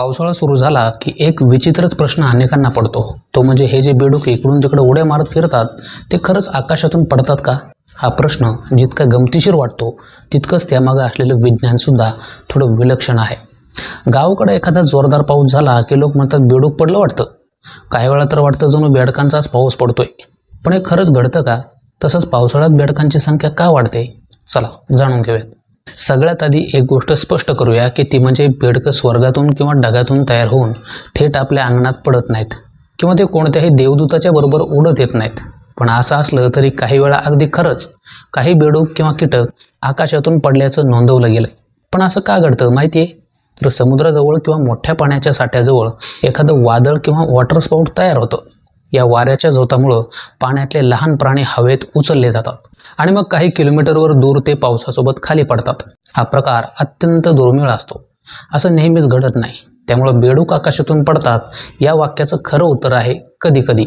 पावसाळा सुरू झाला की एक विचित्रच प्रश्न अनेकांना पडतो. तो म्हणजे हे जे बेडूक इकडून तिकडे उड्या मारत फिरतात ते खरंच आकाशातून पडतात का? हा प्रश्न जितका गमतीशीर वाटतो तितकंच त्यामागं असलेलं विज्ञानसुद्धा थोडं विलक्षण आहे. गावाकडे एखादा जोरदार पाऊस झाला की लोक म्हणतात बेडूक पडलं वाटतं. काही वेळा तर वाटतं जणू बेडकांचाच पाऊस पडतोय. पण हे खरंच घडतं का? तसंच पावसाळ्यात बेडकांची संख्या का वाढते? चला जाणून घेऊयात. सगळ्यात आधी एक गोष्ट स्पष्ट करूया की ती म्हणजे बेडकं स्वर्गातून किंवा ढगातून तयार होऊन थेट आपल्या अंगणात पडत नाहीत. किंवा ते कोणत्याही देवदूताच्या बरोबर उडत येत नाहीत. पण असं असलं तरी काही वेळा अगदी खरंच काही बेडूक किंवा कीटक आकाशातून पडल्याचं नोंदवलं गेलं पण असं का घडतं माहिती आहे तर समुद्राजवळ किंवा मोठ्या पाण्याच्या साठ्याजवळ एखादं वादळ किंवा वॉटर स्पाउट तयार होतं. या वाऱ्याच्या झोतामुळं पाण्यातले लहान प्राणी हवेत उचलले जातात आणि मग काही किलोमीटरवर दूर ते पावसासोबत खाली पडतात. हा प्रकार अत्यंत दुर्मिळ असतो. असं नेहमीच घडत नाही. त्यामुळं बेडूक आकाशातून पडतात या वाक्याचं खरं उत्तर आहे कधी कधी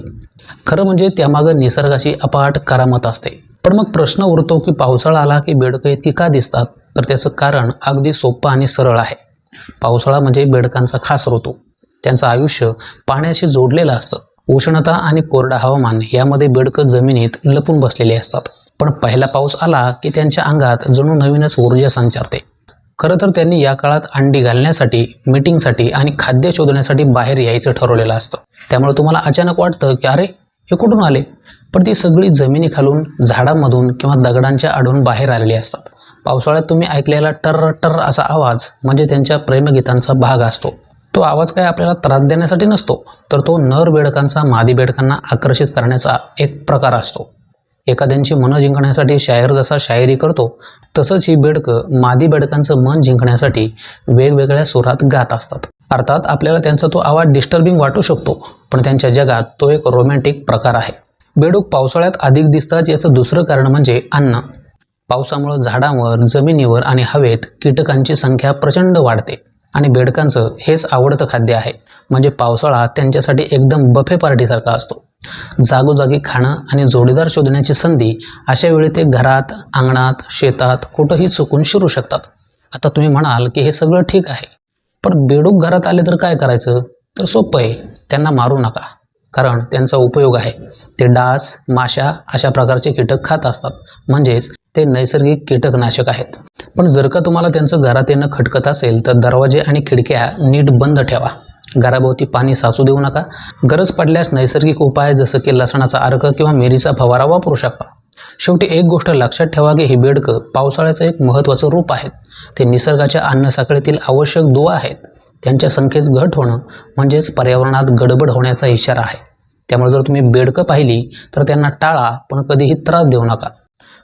खरं म्हणजे त्यामागं निसर्गाची अपाट करामत असते. पण मग प्रश्न उरतो की पावसाळा आला की बेडकं इतकी का दिसतात तर त्याचं कारण अगदी सोपं आणि सरळ आहे. पावसाळा म्हणजे बेडकांचा खास ऋतू. त्यांचं आयुष्य पाण्याशी जोडलेलं असतं. उष्णता आणि कोरडा हवामान यामध्ये बेडकं जमिनीत लपून बसलेले असतात. पण पहिला पाऊस आला की त्यांच्या अंगात जणू नवीनच ऊर्जा संचारते. खरं तर त्यांनी या काळात अंडी घालण्यासाठी मीटिंगसाठी आणि खाद्य शोधण्यासाठी बाहेर यायचं ठरवलेलं असतं. त्यामुळे तुम्हाला अचानक वाटतं की अरे हे कुठून आले? पण ती सगळी जमिनी खालून झाडांमधून किंवा दगडांच्या आडून बाहेर आलेली असतात. पावसाळ्यात तुम्ही ऐकलेला टर टर असा आवाज म्हणजे त्यांच्या प्रेमगीतांचा भाग असतो. तो आवाज काय आपल्याला त्रास देण्यासाठी नसतो तर तो नर बेडकांचा मादी बेडकांना आकर्षित करण्याचा एक प्रकार असतो. एखाद्यांची मनं जिंकण्यासाठी शायर जसा शायरी करतो तसंच ही बेडकं मादी बेडकांचं मन जिंकण्यासाठी वेगवेगळ्या सुरात गात असतात. अर्थात आपल्याला त्यांचा तो आवाज डिस्टर्बिंग वाटू शकतो पण त्यांच्या जगात तो एक रोमॅन्टिक प्रकार आहे. बेडूक पावसाळ्यात अधिक दिसतात याचं दुसरं कारण म्हणजे अन्न. पावसामुळं झाडांवर जमिनीवर आणि हवेत कीटकांची संख्या प्रचंड वाढते. आणि बेडकांचं हेच आवडतं खाद्य आहे. म्हणजे पावसाळा त्यांच्यासाठी एकदम बफे पार्टीसारखा असतो. जागोजागी खाणं आणि जोडीदार शोधण्याची संधी अशा वेळी ते घरात अंगणात शेतात कुठंही चुकून शिरू शकतात. आता तुम्ही म्हणाल की हे सगळं ठीक आहे. पण बेडूक घरात आले तर काय करायचं? तर सोपं आहे. त्यांना मारू नका. कारण त्यांचा उपयोग आहे. ते डास माशा अशा प्रकारचे कीटक खात असतात. म्हणजेच ते नैसर्गिक कीटकनाशक आहेत. पण जर का तुम्हाला त्यांचं घरात येणं खटकत असेल तर दरवाजे आणि खिडक्या नीट बंद ठेवा. घराभोवती पाणी साचू देऊ नका. गरज पडल्यास नैसर्गिक उपाय जसं की लसणाचा अर्क किंवा मिरीचा फवारा वापरू शकता. शेवटी एक गोष्ट लक्षात ठेवा की ही बेडकं पावसाळ्याचं एक महत्त्वाचं रूप आहेत. ते निसर्गाच्या अन्नसाखळीतील आवश्यक दुवा आहेत. त्यांच्या संख्येत घट होणं म्हणजेच पर्यावरणात गडबड होण्याचा इशारा आहे. त्यामुळे जर तुम्ही बेडकं पाहिली तर त्यांना टाळा पण कधीही त्रास देऊ नका.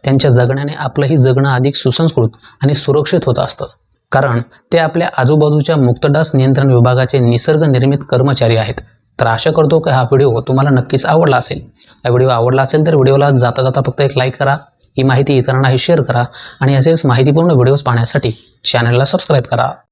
त्यांच्या जगण्याने आपलंही जगणं अधिक सुसंस्कृत आणि सुरक्षित होत असतं. कारण ते आपल्या आजूबाजूच्या मुक्तडास नियंत्रण विभागाचे निसर्ग निर्मित कर्मचारी आहेत. तर आशा करतो की हा व्हिडिओ तुम्हाला नक्कीच आवडला असेल. हा व्हिडिओ आवडला असेल तर व्हिडिओला जाता जाता फक्त एक लाईक करा. ही माहिती इतरांनाही शेअर करा आणि असेच माहितीपूर्ण व्हिडिओज पाहण्यासाठी चॅनलला सबस्क्राईब करा.